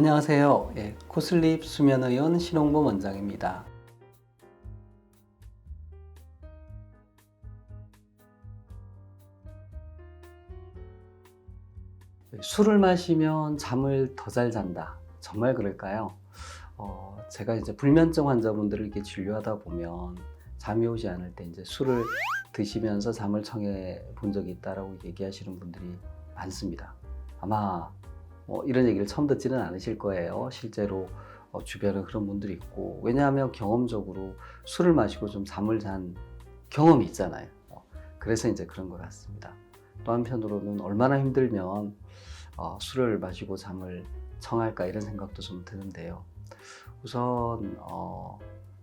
안녕하세요. 예, 코슬립 수면의원 신홍범 원장입니다. 술을 마시면 잠을 더 잘 잔다. 정말 그럴까요? 어, 제가 이제 불면증 환자분들을 이렇게 진료하다 보면 잠이 오지 않을 때 이제 술을 드시면서 잠을 청해 본 적이 있다라고 얘기하시는 분들이 많습니다. 아마 뭐 이런 얘기를 처음 듣지는 않으실 거예요. 실제로 어, 주변에 그런 분들이 있고 왜냐하면 경험적으로 술을 마시고 좀 잠을 잔 경험이 있잖아요. 어, 그래서 이제 그런 것 같습니다. 또 한편으로는 얼마나 힘들면 어, 술을 마시고 잠을 청할까 이런 생각도 좀 드는데요. 우선 어,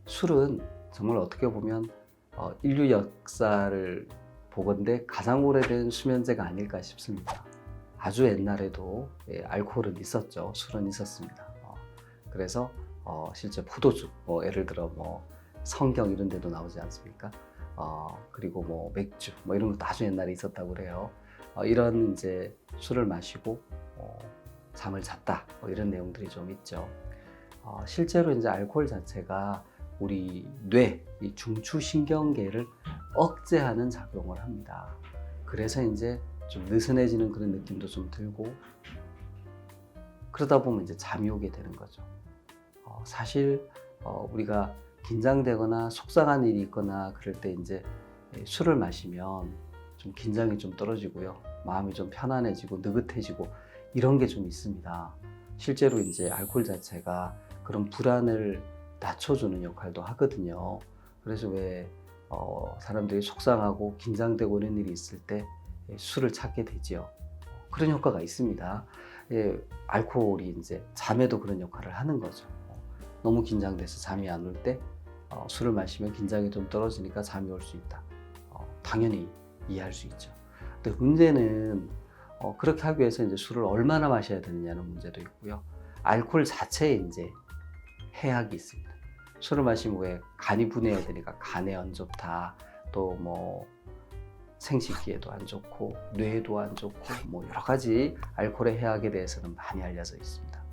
술은 정말 어떻게 보면 어, 인류 역사를 보건대 가장 오래된 수면제가 아닐까 싶습니다. 아주 옛날에도 예, 알코올은 있었죠. 술은 있었습니다. 어, 그래서 어, 실제 포도주, 뭐 예를 들어 뭐 성경 이런 데도 나오지 않습니까? 어, 그리고 뭐 맥주, 뭐 이런 것도 아주 옛날에 있었다고 그래요. 어, 이런 이제 술을 마시고 어, 잠을 잤다, 뭐 이런 내용들이 좀 있죠. 어, 실제로 이제 알코올 자체가 우리 뇌, 이 중추신경계를 억제하는 작용을 합니다. 그래서 이제 좀 느슨해지는 그런 느낌도 좀 들고 그러다 보면 이제 잠이 오게 되는 거죠. 어, 사실 어, 우리가 긴장되거나 속상한 일이 있거나 그럴 때 이제 술을 마시면 좀 긴장이 좀 떨어지고요. 마음이 좀 편안해지고 느긋해지고 이런 게 좀 있습니다. 실제로 이제 알코올 자체가 그런 불안을 낮춰주는 역할도 하거든요. 그래서 왜 어, 사람들이 속상하고 긴장되고 이런 일이 있을 때 예, 술을 찾게 되지요. 그런 효과가 있습니다. 예, 알코올이 이제 잠에도 그런 역할을 하는 거죠. 어, 너무 긴장돼서 잠이 안 올때 어, 술을 마시면 긴장이 좀 떨어지니까 잠이 올 수 있다. 어, 당연히 이해할 수 있죠. 근데 문제는 어, 그렇게 하기 위해서 이제 술을 얼마나 마셔야 되느냐는 문제도 있고요. 알코올 자체에 이제 해악이 있습니다. 술을 마시면 왜 간이 분해야 되니까 간에 안 좋다. 또뭐 생식기에도 안 좋고 뇌에도 안 좋고 뭐 여러 가지 알코올의 해악에 대해서는 많이 알려져 있습니다.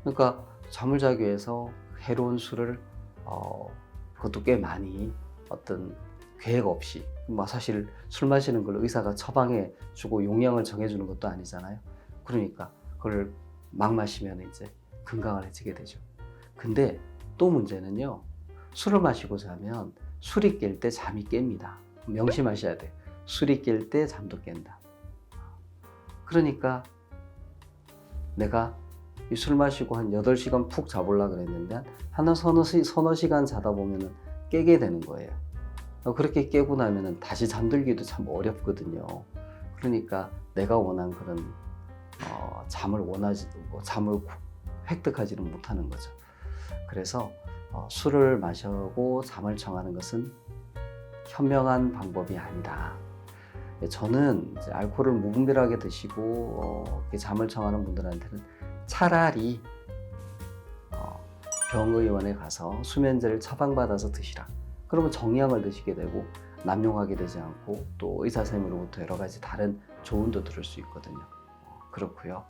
그러니까 잠을 자기 위해서 해로운 술을 어, 그것도 꽤 많이 어떤 계획 없이 뭐 사실 술 마시는 걸 의사가 처방해 주고 용량을 정해 주는 것도 아니잖아요. 그러니까 그걸 막 마시면 이제 건강해지게 되죠. 근데 또 문제는요. 술을 마시고 자면 술이 깰 때 잠이 깹니다. 명심하셔야 돼. 술이 깰 때 잠도 깬다. 그러니까 내가 이 술 마시고 한 8시간 푹 자보려 그랬는데 한 서너, 시, 서너 시간 자다 보면은 깨게 되는 거예요. 어, 그렇게 깨고 나면은 다시 잠들기도 참 어렵거든요. 그러니까 내가 원한 그런 어, 잠을 원하지 뭐 잠을 획득하지는 못하는 거죠. 그래서 어, 술을 마시고 잠을 청하는 것은 현명한 방법이 아니다. 예, 저는 알코올을 무분별하게 드시고 어, 잠을 청하는 분들한테는 차라리 어, 병의원에 가서 수면제를 처방받아서 드시라. 그러면 정량을 드시게 되고 남용하게 되지 않고 또 의사 선생님으로부터 여러 가지 다른 조언도 들을 수 있거든요. 어, 그렇고요.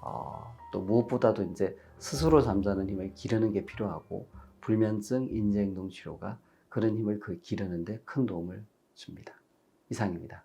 어, 또 무엇보다도 이제 스스로 잠자는 힘을 기르는 게 필요하고 불면증 인지행동 치료가 그런 힘을 그 기르는데 큰 도움을 줍니다. 이상입니다.